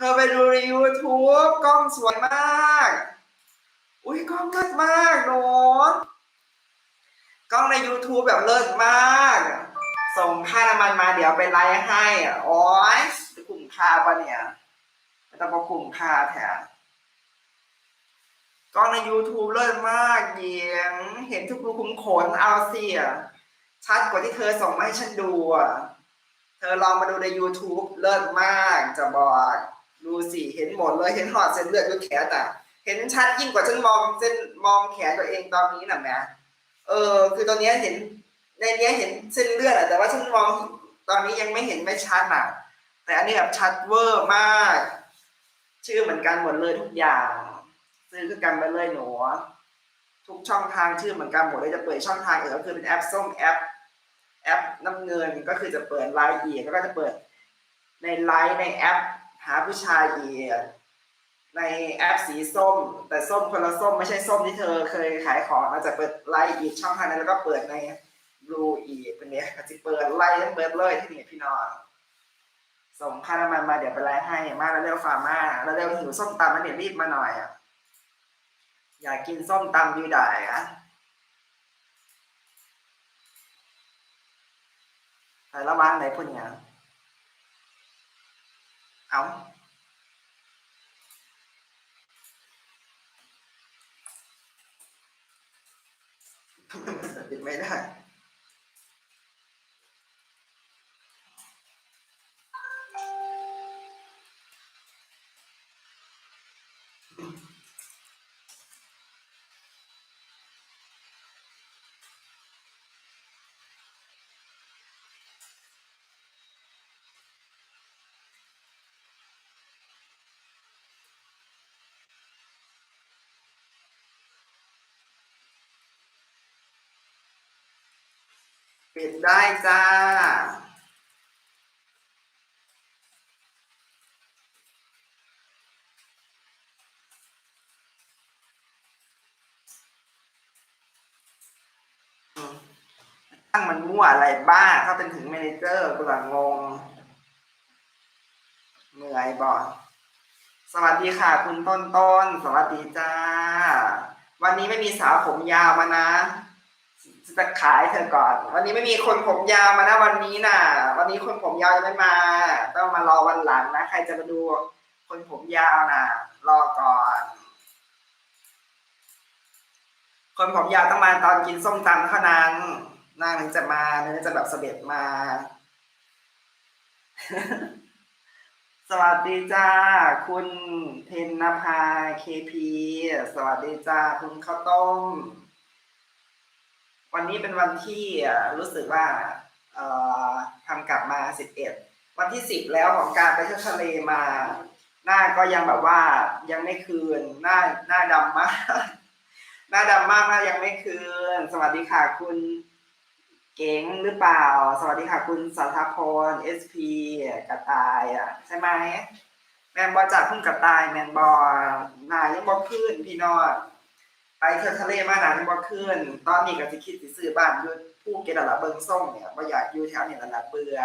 เธอไปดูใน YouTube กล้องสวยมาก อุ้ยกล้องเลิศมากหนูกล้องใน YouTube แบบเลิศมาก ส่งค่าน้ำมันมาเดี๋ยวไปไลฟ์ให้อะโอ้ยจะคุ้มค่าปะเนี่ยไม่ต้องมาคุ้มค่าแถมกล้องใน YouTube เลิศมากเยียง เห็นทุกรูขุมขนเอาเสิอะชัดกว่าที่เธอส่งมาให้ฉันดูอะเธอลองมาดูใน YouTube เลิศมากจะบอก ดูสิเห็นหมดเลยเห็นหอดเส้นเลือดดูแขนอะ เห็นชัดยิ่งกว่าฉันมองเส้นมองแขนตัวเองตอนนี้น่ะแม่เออ คือตอนนี้เห็นในนี้เห็นเส้นเลือดอะแต่ว่าฉันมองตอนนี้ยังไม่เห็นไม่ชัดอะแต่อันนี้แบบชัดเวอร์มาก ชื่อเหมือนกันหมดเลยทุกอย่าง ซื้อคือกันไปเลยหนูทุกช่องทางชื่อเหมือนกันหมดเลยจะเปิดช่องทางอื่นก็คือเป็นแอปส้มแอป แอปน้ำเงินก็คือจะเปิดไลน์อีกแล้วก็จะเปิดในไลน์ในแอป หาผู้ชายอีกในแอปสีส้ม แต่ส้มคนละส้มไม่ใช่ส้มที่เธอเคยขายของอาจจะเปิดไลน์อีกช่องทางนั้นแล้วก็เปิดในบลูอีกเป็นเนี้ยก็จะเปิดไลน์ทั้งเปิดเลยที่นี่พี่น้องส่งค่าน้ำมันมาเดี๋ยวไปไลน์ให้มาแล้วเร็วฟาร์มาแล้วเร็วหิวส้มตำมันเดี๋ยวรีบมาหน่อยอะอยากกินส้มตำดีได้อะใส่ระวังไหนพุ่นเนี่ยเอาปิ ดไม่ ปิดได้จ้า ตั้งมันมั่วอะไรบ้าเขาเป็นถึงเมนเจอร์กูหละงงง เหนื่อยบ่สวัสดีค่ะ คุณต้นต้น สวัสดีจ้า วันนี้ไม่มีสาวผมยาวมานะ จะขายเธอก่อน วันนี้ไม่มีคนผมยาวมานะวันนี้น่ะ วันนี้คนผมยาวยังไม่มา ต้องมารอวันหลังนะ ใครจะมาดู คนผมยาวน่ะ รอก่อน คนผมยาวต้องมาตอนกินส้มตำเท่านั้น นางถึงจะมาถึงจะแบบเสด็จมา สวัสดีจ้า คุณเพนนภาเคพีสวัสดีจ้า คุณข้าวต้ม วันนี้เป็นวันที่รู้สึกว่าทำกลับมาสิบเอ็ดวันที่สิบแล้วของการไปเที่ยวทะเลมา หน้าก็ยังแบบว่ายังไม่คืน หน้าหน้าดำมาก หน้าดำมากหน้ายังไม่คืน สวัสดีค่ะคุณเก๋งหรือเปล่า สวัสดีค่ะคุณสัทพรเอสพีกระตายอะใช่ไหมแมนบอจากพุ่งกระตายแมนบอหนายังบอขึ้นพี่น้อง ไปเที่ยวทะเลมาหนายังบอขึ้น ตอนนี้ก็จะคิดสิซื้อบ้านอยู่ผู้เกดละเบิงส่งเนี่ยว่าอยากอยู่แถวเนี่ยละเบื่อ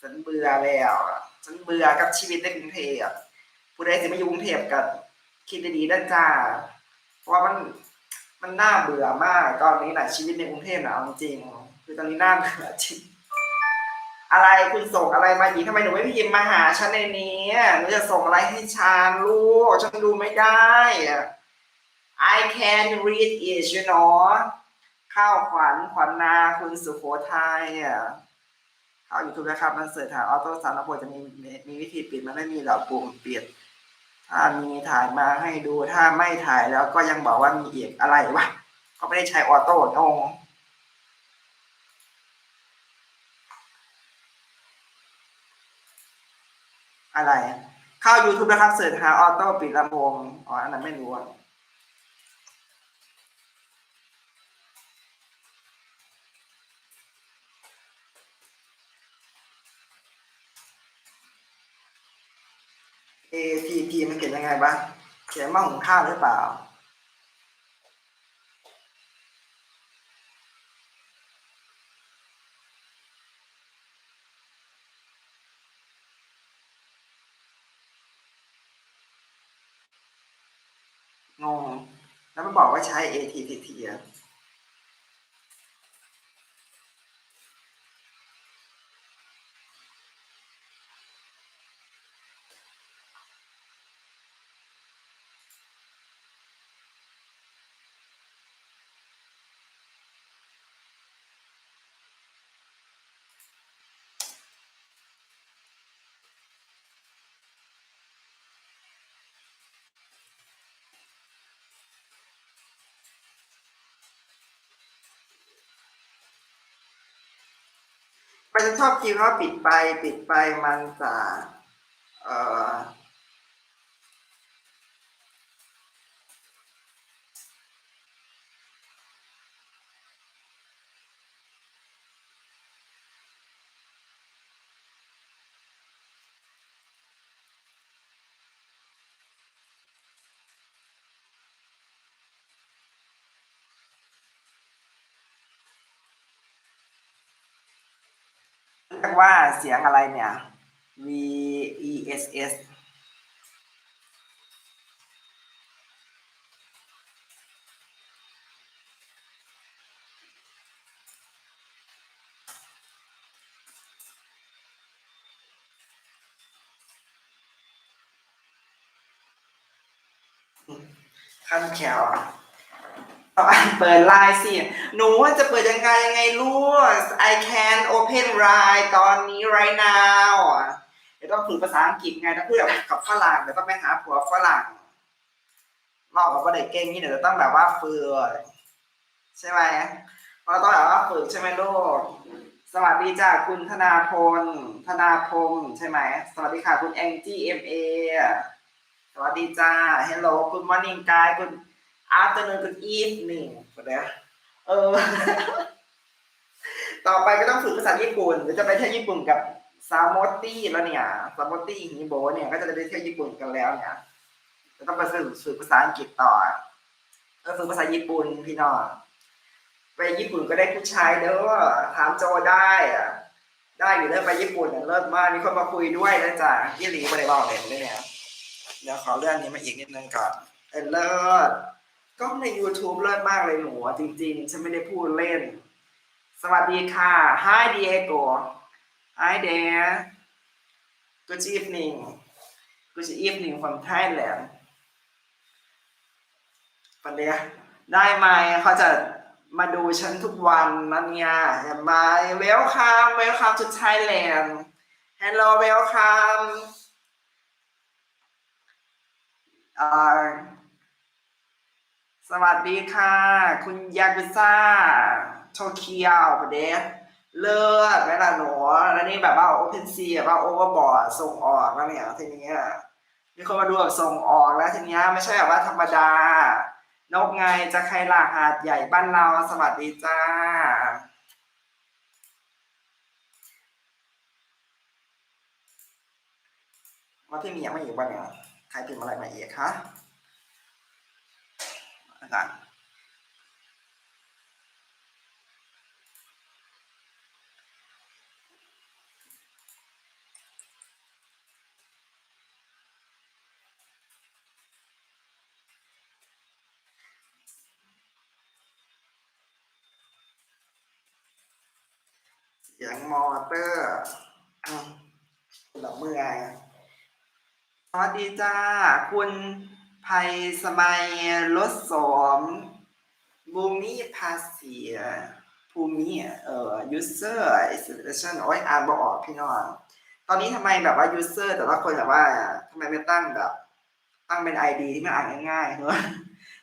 ฉันเบื่อแล้วฉันเบื่อกับชีวิตในกรุงเทพผู้ใดสิมาอยู่กรุงเทพกับคิดดีๆด้านจ้า เพราะว่ามันมันน่าเบื่อมากตอนนี้นะชีวิตในกรุงเทพนะเอาจริงคือตอนนี้น่าเบื่อจริงอะไรคุณส่งอะไรมาอีกทำไมหนูไม่พิมพ์มาหาฉันในนี้หนูจะส่งอะไรให้ฉันลูกฉันดูไม่ได้อะ I can read it you know ข้าวขวัญขวัญนาคุณสุโขทัยอะเข้า YouTube นะครับ มันเสิร์ชหาออโต้สารพลจะมีมีวิธีปิดมันไม่มีหรอกปุ่มปิด ถ้ามีถ่ายมาให้ดูถ้าไม่ถ่ายแล้วก็ยังบอกว่ามีอีกอะไรวะก็ไม่ได้ใช้ออโต้งงอะไร เข้า YouTube นะครับเสิร์ชหาออโต้ปิดลำโพงอ๋ออันนั้นไม่รู้อะ ACT มันเขียนยังไงบ้างเขียนว่าหุงข้าวหรือเปล่า งง แล้วมันบอกว่าใช้ ATTT อะ มันจะชอบคิดว่าปิดไปปิดไปมันจะเอ่อ ยกว่าเสียงอะไรเนี่ย V E S S ขั้นแขวเอาอ่าน เปิดไลน์สิ หนูว่าจะเปิดยังไงยังไงลูก I can open line ตอนนี้ right now เดี๋ยวต้องฝึกภาษาอังกฤษไงต้องพูดกับกับฝรั่งเดี๋ยวต้องไปหาผัวฝรั่งนอกจากว่าเด็กเก่งนี่เดี๋ยวต้องแบบว่าฝึกใช่ไหมเราต้องแบบว่าฝึกใช่ไหมลูก สวัสดีจ้าคุณธนาพล ธนาพงษ์ใช่ไหม สวัสดีค่ะคุณแองจี้เอ็มเอสวัสดีจ้า Hello Good morning guys Good afternoon Good evening ก็ได้เออ ต่อไปก็ต้องฝึกภาษาญี่ปุ่นเดี๋ยวจะไปเที่ยวญี่ปุ่นกับซามอตตี้แล้วเนี่ยซามอตตี้ฮิโบเนี่ยก็จะได้ไปเที่ยวญี่ปุ่นกันแล้วเนี่ยจะต้องไปฝึกฝึกภาษาอังกฤษต่อเออฝึกภาษาญี่ปุ่นพี่น้องไปญี่ปุ่นก็ได้ผู้ชายเด้อถามโจได้อะได้อยู่เด้อไปญี่ปุ่นเนี่ยเลิศมากมีคนมาคุยด้วยนะจ๊ะยี่หลีไม่ได้บอกเลยด้วยเนี่ยเดี๋ยวขอเรื่องนี้มาอีกนิดนึงก่อนเออเลิศ ก็ใน YouTube เลิศมากเลยหนูจริง ๆ ฉันไม่ได้พูดเล่น สวัสดีค่ะ Hi Diego Hi there Good evening Good evening from Thailand ปันเดียได้ไหมเขาจะมาดูฉันทุกวันนั่นไงเห็นไหม Welcome Welcome to Thailand Hello Welcome อ่า สวัสดีค่ะ คุณยากุซ่าโตเกียวประเดเลิศไหมล่ะหนูแล้วนี่แบบว่าโอเพนซีแบบว่าโอเวอร์บอร์ดส่งออกแล้วเนี่ยทีนี้มีคนมาดูแบบส่งออกแล้วทีนี้ไม่ใช่แบบว่าธรรมดานกไงจะใครล่ะหาดใหญ่บ้านเราสวัสดีจ้าว่าพี่มีอย่างไม่อีกวันเนี่ยใครพิมพ์อะไรมาอีกคะ อาจารย์เสียงมอเตอร์อืมดอกมือไงสวัสดีจ้า คุณ ภัยสมัยรถสมบูมิภาษีภูมิเอ่อ user installation โอ้ยอ่านบออกพี่น้องตอนนี้ทำไมแบบว่า user แต่ละคนแบบว่าทำไมไม่ตั้งแบบตั้งเป็น ID ที่มันอ่านง่ายๆเนอะ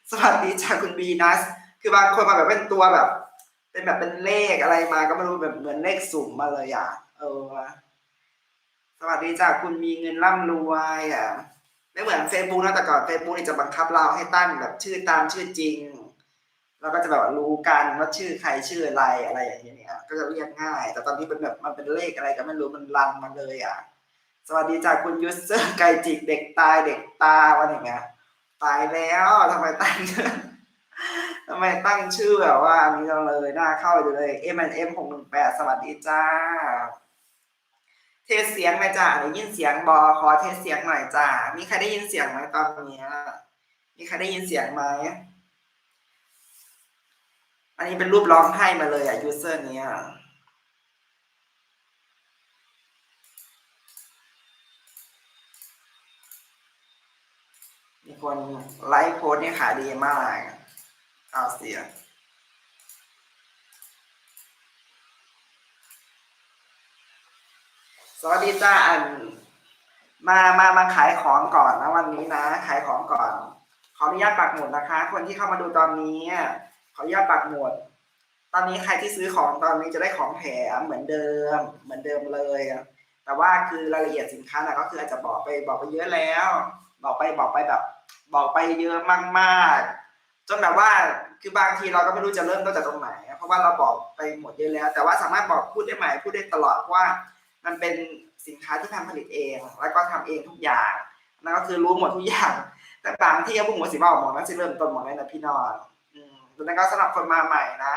สวัสดีจ้าคุณบีนัสคือบางคนมาแบบเป็นตัวแบบ เป็นแบบเป็นเลขอะไรมาก็ไม่รู้แบบเหมือนเลขสุ่มมาเลยอะเออ สวัสดีจ้าคุณมีเงินร่ำรวยอะ ไม่เหมือน Facebook นะแต่ก่อน Facebook นี่จะบังคับเราให้ตั้งแบบชื่อตามชื่อจริง แล้วก็จะแบบรู้กันว่าชื่อใครชื่ออะไรอะไรอย่างเงี้ยเนี่ยก็จะเรียกง่าย แต่ตอนนี้เป็นแบบมันเป็นเลขอะไรก็ไม่รู้มันรันมาเลยอะสวัสดีจ้าคุณยูเซอร์ไก่จิกเด็กตายเด็กตาวันอย่างเงี้ยตายแล้วทำไมตั้งทำไมตั้งชื่อแบบว่าอันนี้จังเลยน่าเข้าไปดูเลย M N M หกหนึ่งแปดสวัสดีจ้า เทสเสียงไหมจ้าได้ยินเสียงบอขอเทสเสียงหน่อยจ้ามีใครได้ยินเสียงไหมตอนนี้มีใครได้ยินเสียงไหมอันนี้เป็นรูปร้องไห้มาเลยอะยูเซอร์เนี้ยมีคนไลฟ์โพสต์เนี่ยขายดีมากเอาเสียง สวัสดีจ้าอัน มามามาขายของก่อนนะวันนี้นะ ขายของก่อน ขออนุญาตปักหมุดนะคะ คนที่เข้ามาดูตอนนี้ขออนุญาตปักหมุดตอนนี้ใครที่ซื้อของตอนนี้จะได้ของแถมเหมือนเดิม เหมือนเดิมเลย แต่ว่าคือรายละเอียดสินค้านะก็คืออาจจะบอกไปบอกไปเยอะแล้ว บอกไปบอกไปแบบ บอกไปเยอะมากๆ จนแบบว่าคือบางทีเราก็ไม่รู้จะเริ่มต้นจากตรงไหน เพราะว่าเราบอกไปหมดเยอะแล้ว แต่ว่าสามารถบอกพูดได้ใหม่พูดได้ตลอดว่า มันเป็นสินค้าที่ทำผลิตเอง แล้วก็ทำเองทุกอย่างนั่นก็คือรู้หมดทุกอย่าง แต่บางที่พวกหัวสีบ้ามองนั่นจะเริ่มต้นหมดเลยนะพี่นอนอืมดังนั้นก็สำหรับคนมาใหม่นะ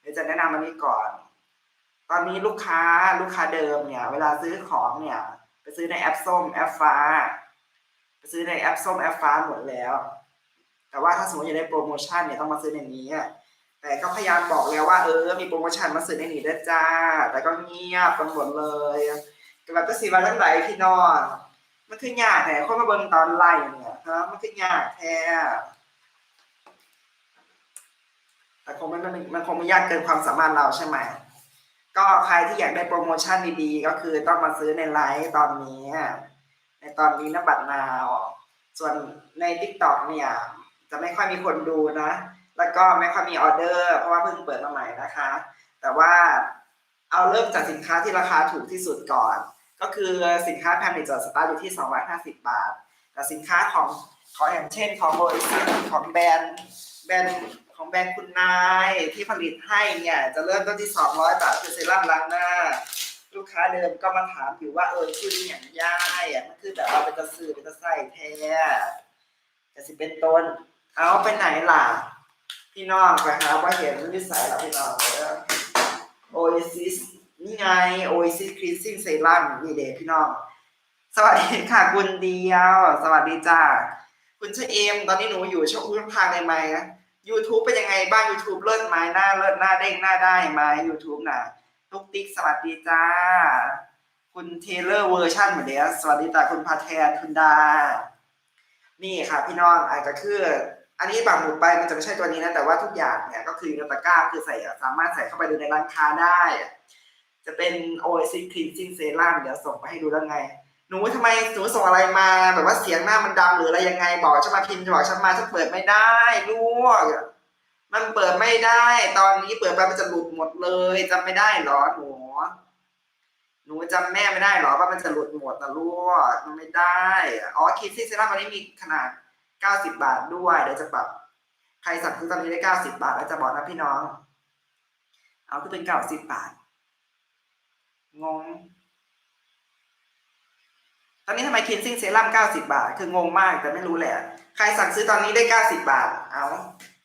เดี๋ยวจะแนะนำอันนี้ก่อน ตอนนี้ลูกค้าลูกค้าเดิมเนี่ย เวลาซื้อของเนี่ย ไปซื้อในแอปส้มแอปฟ้า ไปซื้อในแอปส้มแอปฟ้าหมดแล้ว แต่ว่าถ้าสมมติอยากได้โปรโมชั่นเนี่ยต้องมาซื้อในนี้อะ แต่ก็พยายามบอกแล้วว่าเออมีโปรโมชั่นมาซื้อในนี้ด้จ้า แต่ก็เงียบกันหมดเลยก็แบบจะสีวันทั้งหลายพี่นอนมันคือยากแท้คนมาเบิ่งตอนไล่เนี่ยฮะมันคือยากแท้แต่คงไม่มันมันคงไม่ยากเกินความสามารถเราใช่ไหมก็ใครที่อยากได้โปรโมชั่นดีๆ ก็คือต้องมาซื้อในไลฟ์ตอนนี้ ในตอนนี้นะบัตรนาว ส่วนใน t ิ k t o k เนี่ย จะไม่ค่อยมีคนดูนะ แล้วก็ไม่ค่อยมีออเดอร์ เพราะว่าเพิ่งเปิดมาใหม่นะคะ แต่ว่าเอาเริ่มจากสินค้าที่ราคาถูกที่สุดก่อน ก็คือสินค้าแพมเนจสตาร์อยู่ที่ 250 บาท แต่สินค้าของของอย่างเช่นของโบริสของแบรนด์แบรนด์ของแบรนด์คุณนายที่ผลิตให้เนี่ยจะเริ่มต้นที่ 200 บาทคือเซรั่มล้างหน้า ลูกค้าเดิมก็มาถามอยู่ว่าเออคืออย่างย่ายอะมันคือแบบว่าเป็นกระสือเป็นกระใส่แท้แต่สิเป็นต้น เอาไปไหนล่ะ พี่น้องไปหาว่าเห็นนิสัยหรอพี่น้องโอเอซิสนี่ไงโอเอซิสครีซิ่งเซรั่มนี่เด็พี่น้อง สวัสดีค่ะคุณเดียว สวัสดีจ้าคุณเชเอม ตอนนี้หนูอยู่ช่องช่องทางในไหมนะ YouTube เป็นยังไงบ้าง YouTube เลิศไหมหน้าเลิศหน้าเด้งหน้าได้ไหม YouTube น่ะทุกติ๊กสวัสดีจ้า คุณเทเลอร์เวอร์ชันเหมือนเดิมสวัสดีจ้าคุณพาแทนคุณดา นี่ค่ะพี่น้องอาจจะคือ อันนี้บางหมุดไปมันจะไม่ใช่ตัวนี้นะแต่ว่าทุกอย่างเนี่ยก็คือในตะกร้าคือใส่สามารถใส่เข้าไปดูในร้านค้าได้ จะเป็น Oasis Cleansing Serum เดี๋ยวส่งไปให้ดูแล้วไง หนูทำไมหนูส่งอะไรมาแบบว่าเสียงหน้ามันดังหรืออะไรยังไง บอกฉันมาพิมพ์บอกฉันมาฉันเปิดไม่ได้ลูกมันเปิดไม่ได้ ตอนนี้เปิดไปมันจะหลุดหมดเลยจำไม่ได้หรอหนูหนูจำแม่ไม่ได้หรอว่ามันจะหลุดหมดนะลูกมันไม่ได้ อ๋อคิดซี่เซรั่มวันนี้มีขนาด 90 บาทด้วยเดี๋ยวจะปรับใครสั่งซื้อตอนนี้ได้ 90 บาทแล้วจะบอกนะพี่น้อง เอาคือเป็น90บาท งง ตอนนี้ทำไมคินซิ่งเซรั่ม90 บาท คืองงมากแต่ไม่รู้แหละ ใครสั่งซื้อตอนนี้ได้ 90 บาท เอา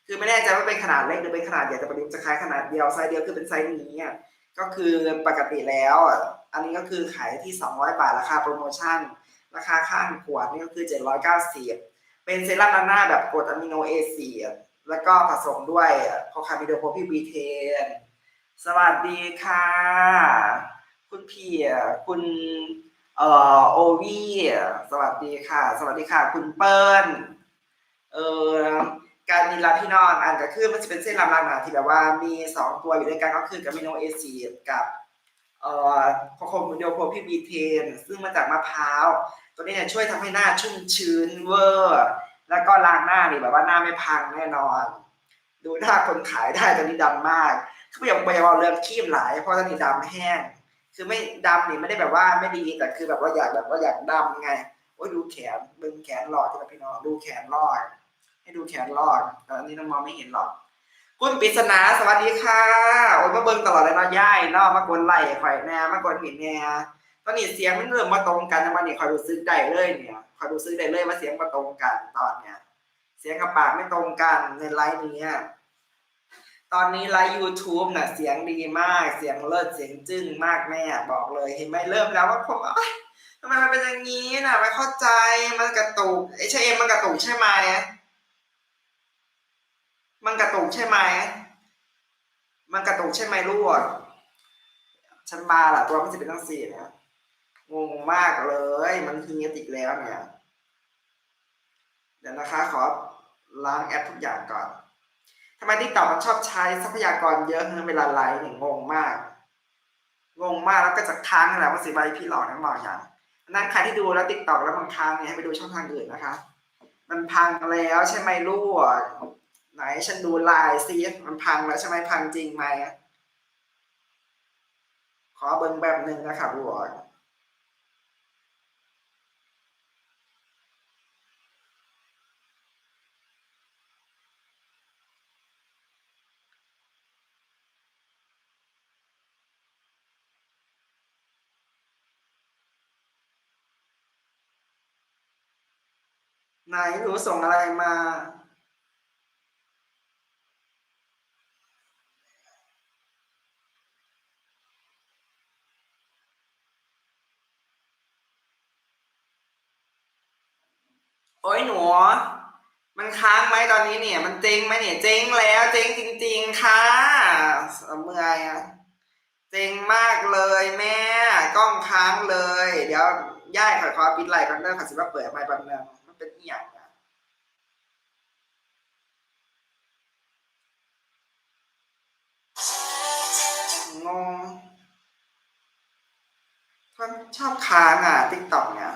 คือไม่แน่ใจว่าเป็นขนาดเล็กหรือเป็นขนาดใหญ่แต่ประเด็นจะขายขนาดเดียวไซส์เดียวคือเป็นไซส์นี้อะก็คือปกติแล้ว อันนี้ก็คือขายที่ 200 บาทราคาโปรโมชั่น ราคาข้างขวดนี่ก็คือ 790 เป็นเซรั่มล้างหน้าแบบกรดอะมิโนเอซีแล้วก็ผสมด้วยโคคามิโดโพพิบีเทน สวัสดีค่ะ คุณเพียคุณเอ่อโอวีสวัสดีค่ะ สวัสดีค่ะ คุณเปิ้ลเออการมีลาพี่นอนอันก็คือมันจะเป็นเส้นลำลางหนาที่แบบว่ามีสองตัวอยู่ด้วยกันก็คือกามิโนเอซีกับเอ่อโคโคมิโดโพพิบีเทน ซึ่งมาจากมะพร้าว ตัวนี้เนี่ยช่วยทำให้หน้าชุ่มชื้นเวอร์ แล้วก็ล้างหน้านี่แบบว่าหน้าไม่พังแน่นอน ดูหน้าคนขายได้ตอนนี้ดำมากคือไม่อยากไปเอาเรื่องคีมหลายเพราะตอนนี้ดำแห้ง คือไม่ดำนี่ไม่ได้แบบว่าไม่ดีแต่คือแบบว่าอยากแบบว่าอยากดำไงโอ้ยดูแขนดึงแขนหลอดที่แบบพี่น้องดูแขนรอด ให้ดูแขนรอดแต่อันนี้น้องมองไม่เห็นหรอกคุณปริศนาสวัสดีค่ะ โอ้ยมาเบิ่งตลอดเลยเนาะย่ายเนาะมากวนไหล่ข่อยแน่มากวนหินแน่ อนนี้เสียงมันเริ่มมาตรงกันนะวันนี้คอยดูซึกได้เลยเนี่ยคอยดูซึกได้เลยว่าเสียงมาตรงกันตอนเนี้ย เสียงกับปากไม่ตรงกันในไลฟ์นี้ตอนนี้ไลฟ์ YouTube น่ะเสียงดีมาก เสียงเลิศเสียงจึ้งมากแม่บอกเลยเห็นไหมเริ่มแล้วว่าผมทำไมมันเป็นอย่างนี้น่ะไม่เข้าใจมันกระตุกไอ้ใช่เอ็มมันกระตุกใช่ไหมมันกระตุกใช่ไหมมันกระตุกใช่ไหมลูกฉันมาล่ะตัวมันจะเป็นทั้งสี่นี่ย งงมากเลย มันฮีทอีกแล้วเนี่ย เดี๋ยวนะคะขอล้างแอปทุกอย่างก่อนทำไมติ๊กต็อกมันชอบใช้ทรัพยากรเยอะเวลาไลฟ์เนี่ยงงมาก งงมากแล้วก็จะค้างนั่นแหละว่าสิบใบพี่หลอกนั่นบอกอย่างนั้นใครที่ดูแล้วติ๊กต็อกแล้วมันค้างเนี่ยให้ไปดูช่องทางอื่นนะคะ มันพังแล้วใช่ไหมลูกไหนฉันดูไลน์ซิมันพังแล้วใช่ไหมพังจริงไหมขอเบิ้งแบบหนึ่งนะครับลูก ไหนหนูส่งอะไรมา โอ้ยหนู มันค้างไหมตอนนี้เนี่ย มันเจ๊งไหมเนี่ย เจ๊งแล้วเจ๊งจริง ๆ ค่ะเมื่อยอะเจ๊งมากเลยแม่กล้องค้างเลย เดี๋ยวย่ายขอขอปิดไลน์ก่อนเด้อค่ะสิว่าเปิดไมค์แป๊บนึง เป็นอีหยังอะงงท่านชอบค้างอะติ๊กต็อกเนี่ย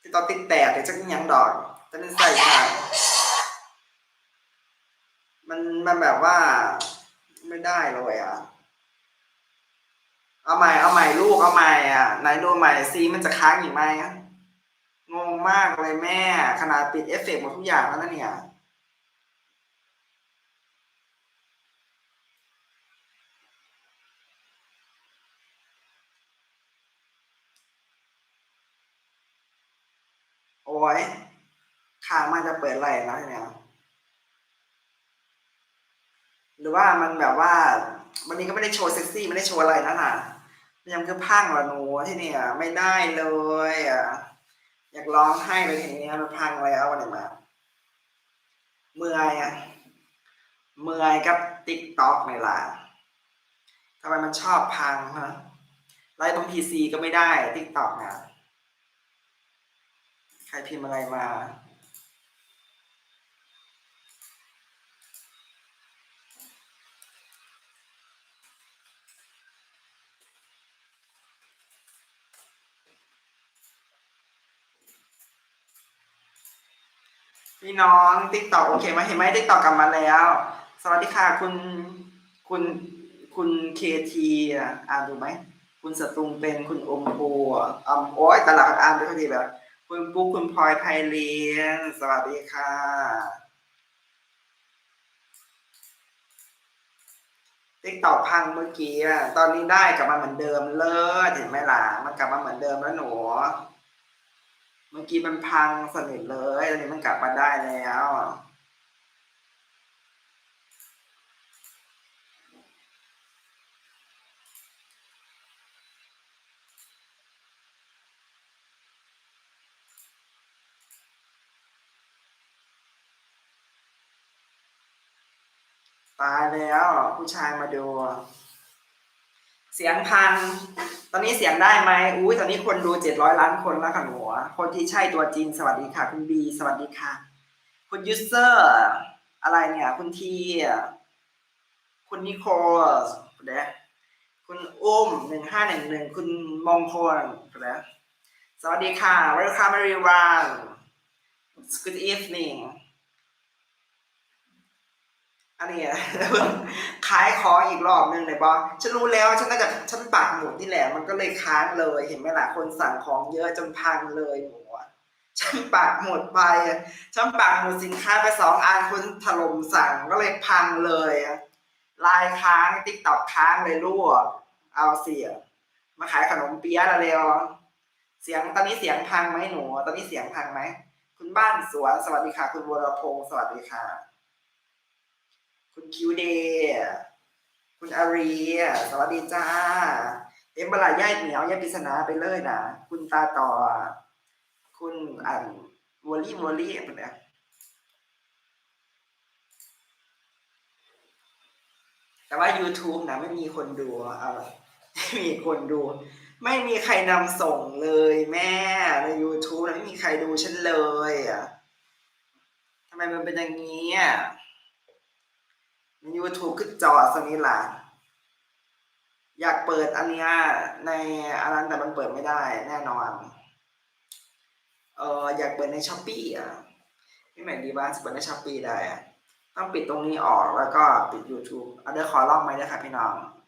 ติ๊กต็อกติ๊กแตกเดี๋ยวจะยังดอกจะเป็นใส่ค้างมันมันแบบว่า ไม่ได้เลยอะเอาใหม่เอาใหม่ลูกเอาใหม่อะไหนดูใหม่ซีมันจะค้างอีกไหมอะ งงมากเลยแม่ ขนาดปิดเอฟเฟกต์หมดทุกอย่างแล้วนะเนี่ยโอ้ยค้างมันจะเปิดอะไรนะเนี่ยหรือว่ามันแบบว่า วันนี้ก็ไม่ได้โชว์เซ็กซี่ไม่ได้โชว์อะไรนะน่ะยังคือพังละหนูที่เนี่ยไม่ได้เลยอะ อยากร้องไห้เลยทีนี้มันพังแล้ววันนี้มา เมื่อยอะเมื่อยกับติ๊กต็อกในล่ะทำไมมันชอบพังฮะไลฟ์บนพีซีก็ไม่ได้ติ๊กต็อกนะใครพิมพ์อะไรมา พี่น้องติ๊กตอกโอเคไหมเห็นไหมติ๊กตอกกลับมาแล้ว สวัสดีค่ะคุณคุณคุณเคทีอ่านดูไหมคุณสตุงเป็นคุณอมพูอ่ำโอ้ยตลาดอ่านด้วยพอดีแบบ คุณปุ๊กคุณพลอยไพเลียนสวัสดีค่ะติ๊กตอกพังเมื่อกี้ตอนนี้ได้กลับมาเหมือนเดิมเลิศเห็นไหมล่ะมันกลับมาเหมือนเดิมแล้วหนู เมื่อกี้มันพังสนิทเลยตอนนี้มันกลับมาได้แล้วตายแล้วผู้ชายมาดู เสียงพัน ตอนนี้เสียงได้ไหมอุ้ยตอนนี้คนดูเจ็ดร้อยล้านคนแล้วค่ะหนูคนที่ใช่ตัวจริงสวัสดีค่ะ คุณบีสวัสดีค่ะ คุณยูเซอร์อะไรเนี่ย คุณทีคุณนิโคลเดะคุณอุ้มหนึ่งห้าหนึ่งหนึ่งคุณมงคลเดะสวัสดีค่ะ welcome everyone good evening อันนี้ขายของอีกรอบนึงเลยบอฉันรู้แล้วฉันน่าจะฉันปักหมุดนี่แหละมันก็เลยค้างเลย เห็นไหมล่ะคนสั่งของเยอะจนพังเลยหมูฉันปักหมดไปอะฉันปักหมดสินค้าไปสองอันคนถล่มสั่งก็เลยพังเลยอะลายค้างติ๊กตอกค้างเลยรั่ว เอาเสีย มาขายขนมเปี๊ยะละเร็วเสียงตอนนี้เสียงพังไหมหนู ตอนนี้เสียงพังไหม คุณบ้านสวนสวัสดีค่ะ คุณวรพงศ์สวัสดีค่ะ คุณคิวเดย์คุณอารีสวัสดีจ้าเอ็มบลาย่ายเหนียวย่ายปริศนาไปเลยนะคุณตาต่อ คุณอ่านวอลลี่วอลลี่อะไรนี่ยแต่ว่า YouTube นะไม่มีคนดูเอาไม่มีคนดู ไม่มีใครนำส่งเลยแม่ใน YouTube นะไม่มีใครดูฉันเลยอะทำไมมันเป็นอย่างนี้อะ ใน YouTube คือจอสนี้ล่ะอยากเปิดอันนี้ในอันนั้นแต่มันเปิดไม่ได้แน่นอน เอออยากเปิดในช้อปปี้อะไม่แหม่งดีบ้างจะเปิดในช้อปปี้ได้อะต้องปิดตรงนี้ออกแล้วก็ปิด YouTube เอาเดี๋ยวขอลองไหมนะครับพี่น้อง